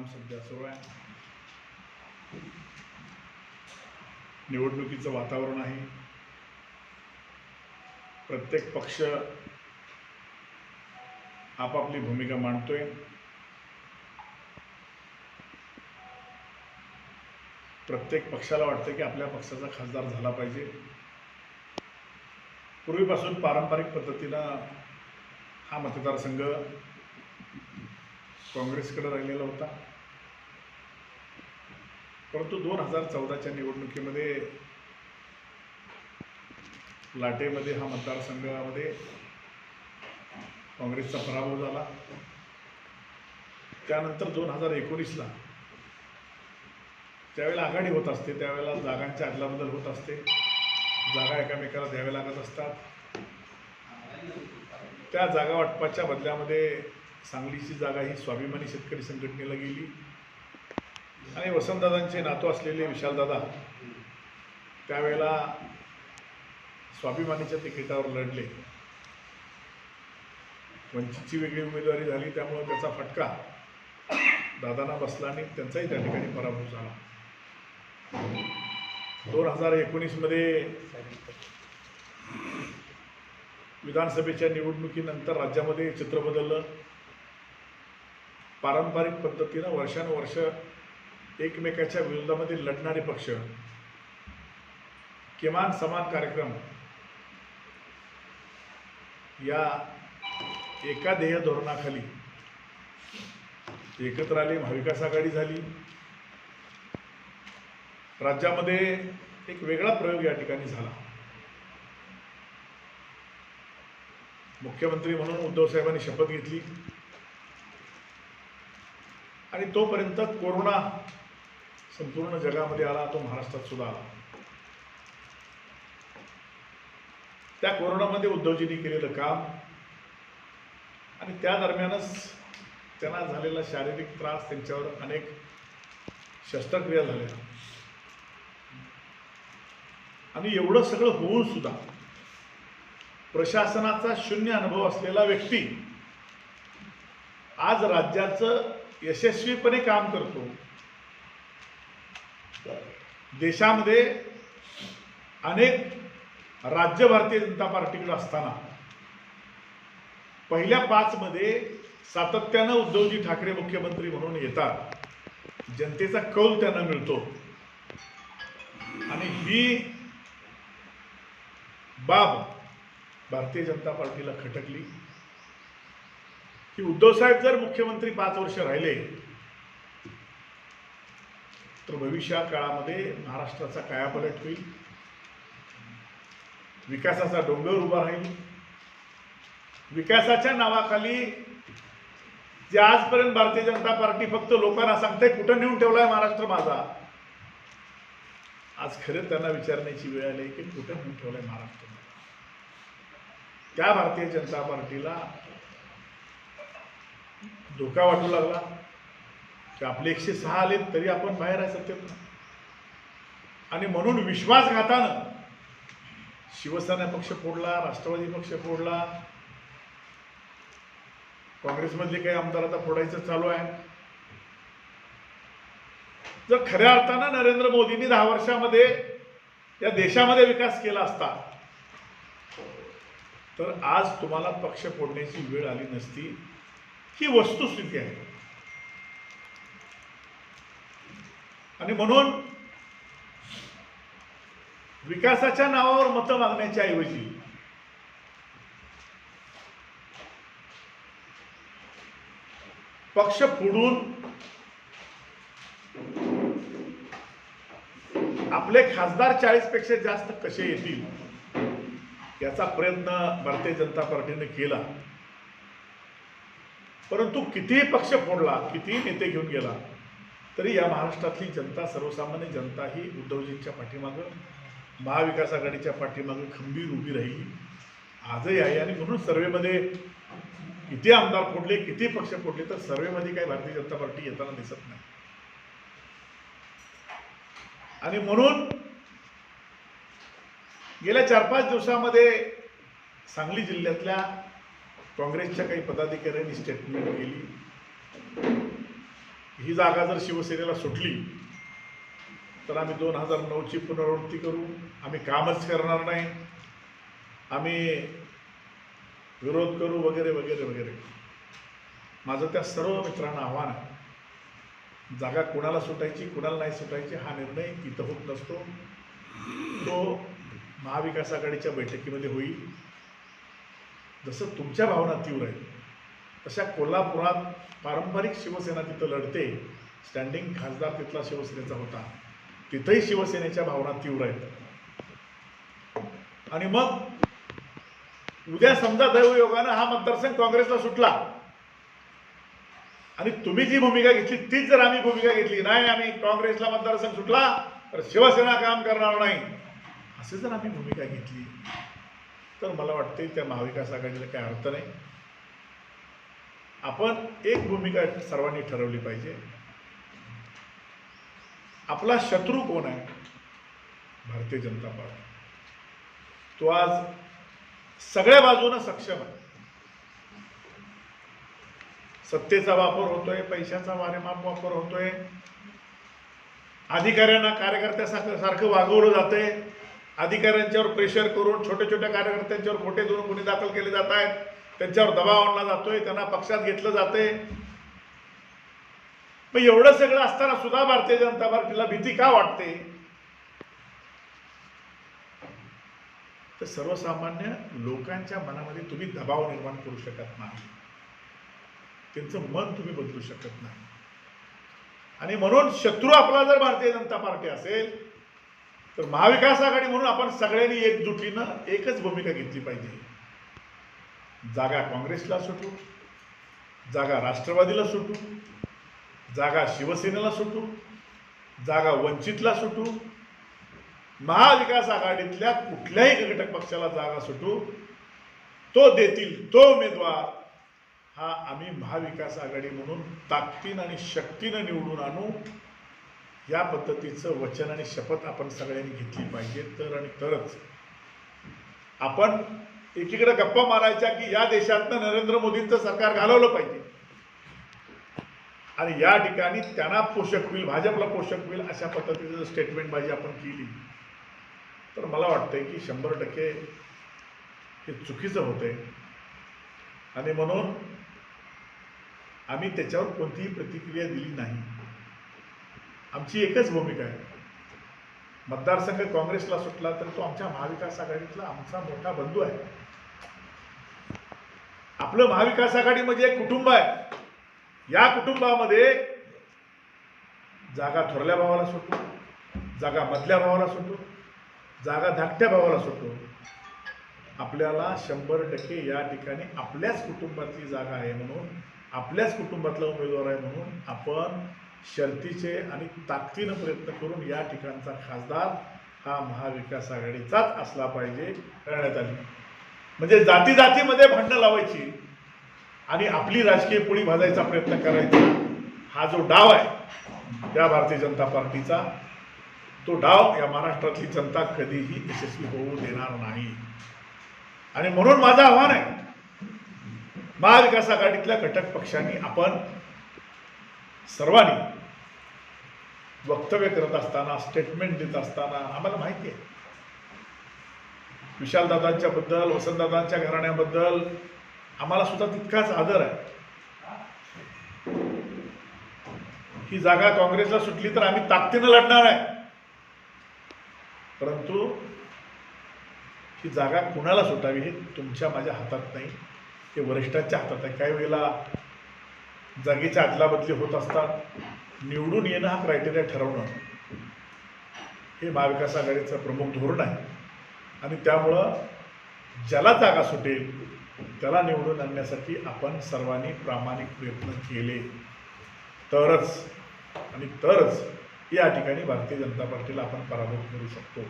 काम सध्या सुरू आहे. निवडणुकीचं वातावरण आहे. प्रत्येक पक्ष आपापली भूमिका मांडतोय. प्रत्येक पक्षाला वाटतं की आपल्या पक्षाचा खासदार झाला पाहिजे. पूर्वीपासून पारंपरिक पद्धतीनं हा मतदारसंघ काँग्रेसकडे राहिलेला होता. परंतु दोन हजार चौदाच्या निवडणुकीमध्ये लाटेमध्ये हा मतदारसंघामध्ये काँग्रेसचा पराभव झाला. त्यानंतर दोन हजार एकोणीसला त्यावेळेला आघाडी होत असते त्यावेळेला जागांची अदलाबदल होत असते. जागा एकामेकाला द्याव्या लागत असतात. त्या जागा वाटपाच्या बदल्यामध्ये सांगलीची जागा ही स्वाभिमानी शेतकरी संघटनेला गेली. आणि वसंतदादांचे नातू असलेले विशालदादा त्यावेळेला स्वाभिमानीच्या तिकिटावर लढले. वंचितची वेगळी उमेदवारी झाली त्यामुळं त्याचा फटका दादांना बसला आणि त्यांचाही त्या ठिकाणी पराभव झाला. दोन हजार एकोणीसमध्ये विधानसभेच्या निवडणुकीनंतर राज्यामध्ये चित्र बदललं. पारंपरिक पद्धतीनं वर्षानुवर्ष एकमेकाच्या विरोधामध्ये लढणारे पक्ष. किमान समान कार्यक्रम. या एका ध्येय धोरणाखाली एकत्र आले महाविकास आघाडी झाली. राज्यामध्ये एक वेगळा प्रयोग या ठिकाणी झाला. मुख्यमंत्री म्हणून उद्धव साहेबांनी शपथ घेतली. आणि तोपर्यंत कोरोना संपूर्ण जगामध्ये आला तो महाराष्ट्रात सुद्धा आला. त्या कोरोनामध्ये उद्धवजींनी केलेलं काम आणि त्या दरम्यानच त्यांना झालेला शारीरिक त्रास त्यांच्यावर अनेक शस्त्रक्रिया झाल्या. आणि एवढं सगळं होऊन सुद्धा प्रशासनाचा शून्य अनुभव असलेला व्यक्ती आज राज्याचं यशस्वीपणे काम करतो. देशामध्ये अनेक राज्य भारतीय जनता पार्टीकडे असताना पहिल्या पाचमध्ये सातत्यानं उद्धवजी ठाकरे मुख्यमंत्री म्हणून येतात. जनतेचा कौल त्यांना मिळतो. आणि ही बाब भारतीय जनता पार्टीला खटकली. की उद्धव साहेब जर मुख्यमंत्री पाच वर्ष राहिले तर भविष्या काळामध्ये महाराष्ट्राचा कायापलट होईल. विकासाचा डोंगर उभा राहील. विकासाच्या नावाखाली जे आजपर्यंत भारतीय जनता पार्टी फक्त लोकांना सांगते कुठं नेऊन ठेवलाय महाराष्ट्र माझा? आज खरं त्यांना विचारण्याची वेळ आली की कुठं नेऊन ठेवलाय महाराष्ट्र त्या भारतीय जनता पार्टीला धोका वाटू लागला. की आपले एकशे सहा आले तरी आपण बाहेर आहे सत्तेत आणि म्हणून विश्वासघातानं शिवसेना पक्ष फोडला राष्ट्रवादी पक्ष फोडला काँग्रेसमधले काही आमदार आता फोडायचं चालू आहे. जर खऱ्या अर्थानं नरेंद्र मोदींनी दहा वर्षामध्ये या देशामध्ये विकास केला असता तर आज तुम्हाला पक्ष फोडण्याची वेळ आली नसती. ही वस्तुस्थिती आहे. आणि म्हणून विकासाच्या नावावर मतं मागण्याच्या ऐवजी पक्ष फोडून आपले खासदार चाळीसपेक्षा जास्त कसे येतील याचा प्रयत्न भारतीय जनता पार्टीने केला. परंतु कितीही पक्ष फोडला कितीही नेते घेऊन गेला तरी या महाराष्ट्रातली जनता सर्वसामान्य जनता ही उद्धवजींच्या पाठीमागं महाविकास आघाडीच्या पाठीमागं खंबीर उभी राहिली. आजही आहे आणि म्हणून सर्वेमध्ये किती आमदार फोडले किती पक्ष फोडले तर सर्वेमध्ये काही भारतीय जनता पार्टी येताना दिसत नाही. आणि म्हणून गेल्या चार पाच दिवसामध्ये सांगली जिल्ह्यातल्या काँग्रेसच्या काही पदाधिकाऱ्यांनी स्टेटमेंट केली. ही जागा जर शिवसेनेला सुटली तर आम्ही दोन हजार नऊची पुनरावृत्ती करू. आम्ही कामच करणार नाही. आम्ही विरोध करू वगैरे वगैरे वगैरे. माझं त्या सर्व मित्रांना आव्हान आहे. जागा कुणाला सुटायची कुणाला नाही सुटायची हा निर्णय तिथं होत नसतो. तो महाविकास आघाडीच्या बैठकीमध्ये होईल. जसं तुमच्या भावना तीव्र आहेत तशा कोल्हापुरात पारंपरिक शिवसेना तिथं लढते. स्टँडिंग खासदार तिथला शिवसेनेचा होता. तिथंही शिवसेनेच्या भावना तीव्र आहेत. आणि मग उद्या समजा दैवयोगानं हा मतदारसंघ काँग्रेसला सुटला. आणि तुम्ही जी भूमिका घेतली तीच जर आम्ही भूमिका घेतली नाही आम्ही काँग्रेसला मतदारसंघ सुटला तर शिवसेना काम करणार नाही. असे जर आम्ही भूमिका घेतली तर मला वाटते त्या महाविकास आघाडीला काही अर्थ नाही. आपण एक भूमिका सर्वांनी ठरवली पाहिजे. आपला शत्रू कोण आहे? भारतीय जनता पार्टी. तो आज सगळ्या बाजूनं सक्षम आहे. सत्तेचा वापर होतोय पैशाचा वारेमाप वापर होतोय. अधिकाऱ्यांना कार्यकर्त्यासारखं सारखं वागवलं जातंय. अधिकाऱ्यांच्यावर प्रेशर करून छोट्या छोट्या कार्यकर्त्यांच्यावर खोटे दोन गुन्हे दाखल केले जात आहेत? त्यांच्यावर दबाव आणला जातोय त्यांना पक्षात घेतलं जातंय. मग एवढं सगळं असताना सुद्धा भारतीय जनता पार्टीला भीती का वाटते? तर सर्वसामान्य लोकांच्या मनामध्ये तुम्ही दबाव निर्माण करू शकत नाही. त्यांचं मन तुम्ही बदलू शकत नाही. आणि म्हणून शत्रू आपला जर भारतीय जनता पार्टी असेल तर महाविकास आघाडी म्हणून आपण सगळ्यांनी एकजुटीनं एकच भूमिका घेतली पाहिजे. जागा काँग्रेसला सुटू जागा राष्ट्रवादीला सुटू जागा शिवसेनेला सुटू जागा वंचितला सुटू महाविकास आघाडीतल्या कुठल्याही घटक पक्षाला जागा सुटू तो देतील तो उमेदवार हा आम्ही महाविकास आघाडी म्हणून ताकदीनं आणि शक्तीनं निवडून आणू. या पद्धतीचं वचन आणि शपथ आपण सगळ्यांनी घेतली पाहिजे. तर आणि तरच आपण एकीकडे गप्पा मारायच्या की या देशातनं नरेंद्र मोदींचं सरकार घालवलं पाहिजे. आणि या ठिकाणी त्यांना पोषक होईल भाजपला पोषक होईल अशा पद्धतीचं स्टेटमेंट बाजी आपण केली तर मला वाटतंय की शंभर टक्के हे चुकीचं होतंय. आणि म्हणून आम्ही त्याच्यावर कोणतीही प्रतिक्रिया दिली नाही. आमची एकच भूमिका आहे. मतदारसंघ काँग्रेसला सुटला तर तो आमच्या महाविकास आघाडीतला आमचा मोठा बंधू आहे. आपलं महाविकास आघाडी म्हणजे एक कुटुंब आहे. या कुटुंबामध्ये जागा थोरल्या भावाला सुटू जागा मधल्या भावाला सुटू जागा धाकट्या भावाला सुटू आपल्याला शंभर टक्के या ठिकाणी आपल्याच कुटुंबातली जागा आहे म्हणून आपल्याच कुटुंबातला उमेदवार आहे म्हणून आपण शर्तीचे आणि ताकदीनं प्रयत्न करून या ठिकाणचा खासदार हा महाविकास आघाडीचाच असला पाहिजे करण्यात आली. म्हणजे जाती जातीमध्ये भांडणं लावायची आणि आपली राजकीय पोळी भाजायचा प्रयत्न करायचा. हा जो डाव आहे त्या भारतीय जनता पार्टीचा तो डाव या महाराष्ट्रातली जनता कधीही यशस्वी होऊ देणार नाही. आणि म्हणून माझं आव्हान आहे महाविकास आघाडीतल्या घटक पक्षांनी आपण सर्वांनी वक्तव्य करत असताना स्टेटमेंट देत असताना आम्हाला माहिती आहे विशालदादांच्याबद्दल वसंतदादांच्या घराण्याबद्दल. आम्हाला सुद्धा तितकाच आदर आहे. ही जागा काँग्रेसला सुटली तर आम्ही ताकदीनं लढणार आहे. परंतु ही जागा कुणाला सुटावी हे तुमच्या माझ्या हातात नाही. हे वरिष्ठांच्या हातात आहे. काही वेळेला जागेच्या अदलाबदली होत असतात. निवडून येणं हा क्रायटेरिया ठरवणं हे महाविकास आघाडीचं प्रमुख धोरण आहे. आणि त्यामुळं ज्याला जागा सुटेल त्याला निवडून आणण्यासाठी आपण सर्वांनी प्रामाणिक प्रयत्न केले. तरच आणि तरच या ठिकाणी भारतीय जनता पार्टीला आपण पराभूत करू शकतो.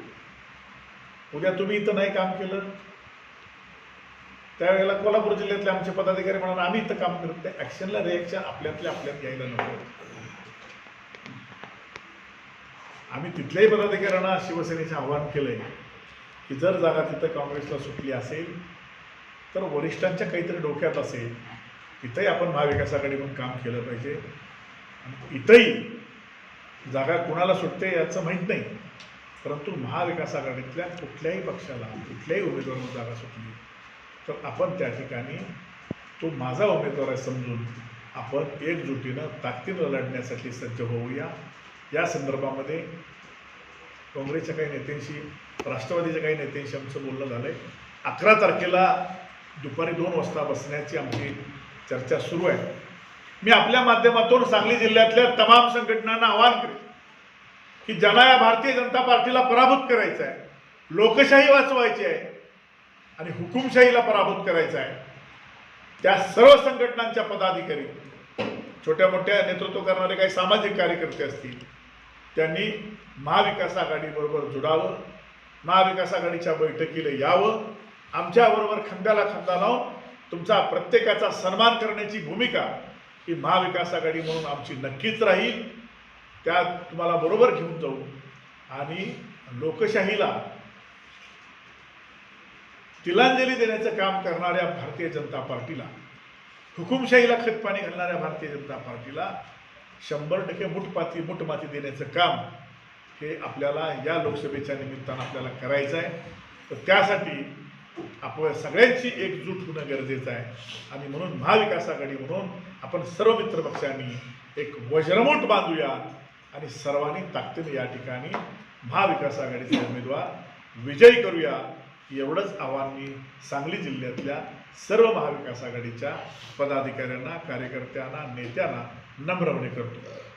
उद्या तुम्ही इथं नाही काम केलं. त्यावेळेला कोल्हापूर जिल्ह्यातले आमचे पदाधिकारी म्हणाले आम्ही इथं काम करत नाही. ॲक्शनला रिॲक्शन आपल्यातल्या आपल्यात घ्यायला नको. आम्ही तिथल्याही पदाधिकाऱ्यांना शिवसेनेचे आव्हान आहे की जर जागा तिथं काँग्रेसला सुटली असेल तर वरिष्ठांच्या काहीतरी डोक्यात असेल तिथंही आपण महाविकासाकडे पण काम केलं पाहिजे. आणि इथंही जागा कुणाला सुटते याचं माहीत नाही. परंतु महाविकास आघाडीतल्या कुठल्याही पक्षाला कुठल्याही उमेदवाराला जागा सुटली तर आपण त्या ठिकाणी तो माझा उमेदवार आहे समजून आपण एकजुटीनं ताकदीनं लढण्यासाठी सज्ज होऊया. या संदर्भामध्ये काँग्रेसच्या काही नेत्यांशी राष्ट्रवादीच्या काही नेत्यांशी आमचं बोलणं झालं आहे अकरा तारखेला दुपारी दोन वाजता बसण्याची आमची चर्चा सुरू आहे. मी आपल्या माध्यमातून सांगली जिल्ह्यातल्या तमाम संघटनांना आवाहन करेन की ज्यांना या भारतीय जनता पार्टीला पराभूत करायचं आहे लोकशाही वाचवायची आहे आणि हुकुमशाहीला पराभूत करायचं आहे त्या सर्व संघटनांच्या पदाधिकारी छोट्या मोठ्या नेतृत्व करणारे काही सामाजिक कार्यकर्ते असतील त्यांनी महाविकास आघाडीबरोबर जुडावं महाविकास आघाडीच्या बैठकीला यावं आमच्याबरोबर खांद्याला खांदा लावून तुमचा प्रत्येकाचा सन्मान करण्याची भूमिका ही महाविकास आघाडी म्हणून आमची नक्कीच राहील. त्या तुम्हाला बरोबर घेऊन जाऊ. आणि लोकशाहीला तिलांजली देण्याचं काम करणाऱ्या भारतीय जनता पार्टीला हुकुमशाहीला खतपाणी घालणाऱ्या भारतीय जनता पार्टीला शंभर टक्के मुठपाती मुठमाती देण्याचं काम हे आपल्याला या लोकसभेच्या निमित्तानं आपल्याला करायचं आहे. तर त्यासाठी आपण सगळ्यांची एकजूट होणं गरजेचं आहे. आणि म्हणून महाविकास आघाडी म्हणून आपण सर्व मित्रपक्षांनी एक वज्रमोट बांधूया आणि सर्वांनी ताकदीने या ठिकाणी महाविकास आघाडीचे उमेदवार विजयी करूया एवढंच आव्हान मी सांगली जिल्ह्यातल्या सर्व महाविकास आघाडीच्या पदाधिकाऱ्यांना कार्यकर्त्यांना नेत्यांना नम्रपणे करतो